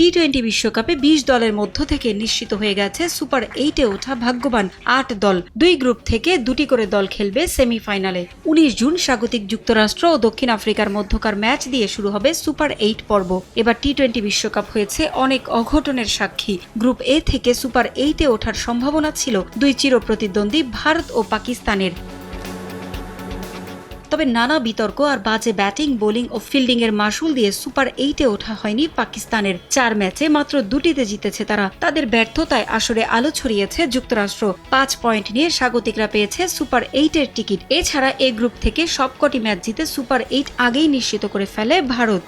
T twenty বিশ্বকাপে বিশ দলের মধ্য থেকে নিশ্চিত হয়ে গেছে সুপার এইটে ওঠা ভাগ্যবান আট দল। দুই গ্রুপ থেকে দুটি করে দল খেলবে সেমিফাইনালে। উনিশ জুন স্বাগতিক যুক্তরাষ্ট্র ও দক্ষিণ আফ্রিকার মধ্যকার ম্যাচ দিয়ে শুরু হবে সুপার এইট পর্ব। এবার টি টোয়েন্টি বিশ্বকাপ হয়েছে অনেক অঘটনের সাক্ষী। গ্রুপ এ থেকে সুপার এইটে ওঠার সম্ভাবনা ছিল দুই চিরপ্রতিদ্বন্দ্বী ভারত ও পাকিস্তানের। তবে নানা বিতর্ক আর বাজে ব্যাটিং, বোলিং ও ফিল্ডিং এর মাসুল দিয়ে সুপার এইটে ওঠা হয়নি পাকিস্তানের। চার ম্যাচে মাত্র দুটিতে জিতেছে তারা। তাদের ব্যর্থতায় আসরে আলো ছড়িয়েছে যুক্তরাষ্ট্র। পাঁচ পয়েন্ট নিয়ে স্বাগতিকরা পেয়েছে সুপার এইটের টিকিট। এছাড়া এ গ্রুপ থেকে সবকটি ম্যাচ জিতে সুপার এইট আগেই নিশ্চিত করে ফেলে ভারত।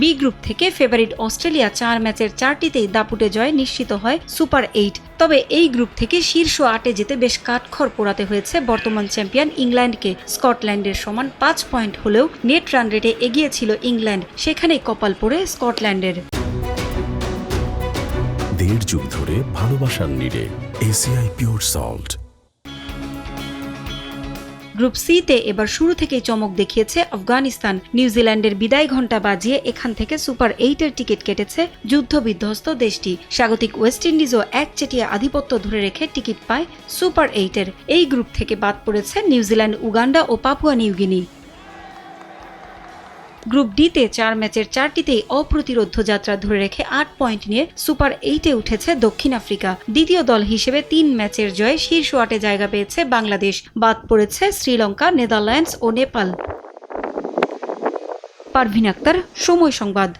বি গ্রুপ থেকে ফেভারিট অস্ট্রেলিয়া চার ম্যাচের চারটিতেই দাপুটে জয় নিশ্চিত হয় সুপার এইট তবে এই গ্রুপ থেকে শীর্ষ আটে যেতে বেশ কাঠখড় পোড়াতে হয়েছে বর্তমান চ্যাম্পিয়ন ইংল্যান্ডকে। স্কটল্যান্ডের সমান পাঁচ পয়েন্ট হলেও নেট রান রেটে এগিয়ে ছিল ইংল্যান্ড। সেখানেই কপাল পড়ে স্কটল্যান্ডের। দেড় যুগ ধরে ভালোবাসার নিড়ে এসিআই পিওর সল্ট। গ্রুপ সিতে এবার শুরু থেকেই চমক দেখিয়েছে আফগানিস্তান। নিউজিল্যান্ডের বিদায় ঘণ্টা বাজিয়ে এখান থেকে সুপার এইটের টিকিট কেটেছে যুদ্ধবিধ্বস্ত দেশটি। স্বাগতিক ওয়েস্ট ইন্ডিজও একচেটিয়া আধিপত্য ধরে রেখে টিকিট পায় সুপার এইটের এই গ্রুপ থেকে বাদ পড়েছে নিউজিল্যান্ড উগান্ডা ও পাপুয়া নিউগিনি গ্রুপ ডিতে চার ম্যাচের চারটিতেই অপ্রতিরোধ্য যাত্রা ধরে রেখে আট পয়েন্ট নিয়ে সুপার এইটে উঠেছে দক্ষিণ আফ্রিকা। দ্বিতীয় দল হিসেবে তিন ম্যাচের জয়ে শীর্ষ আটে জায়গা পেয়েছে বাংলাদেশ। বাদ পড়েছে শ্রীলঙ্কা, নেদারল্যান্ডস ও নেপাল। পারভিন আক্তার, সময় সংবাদ।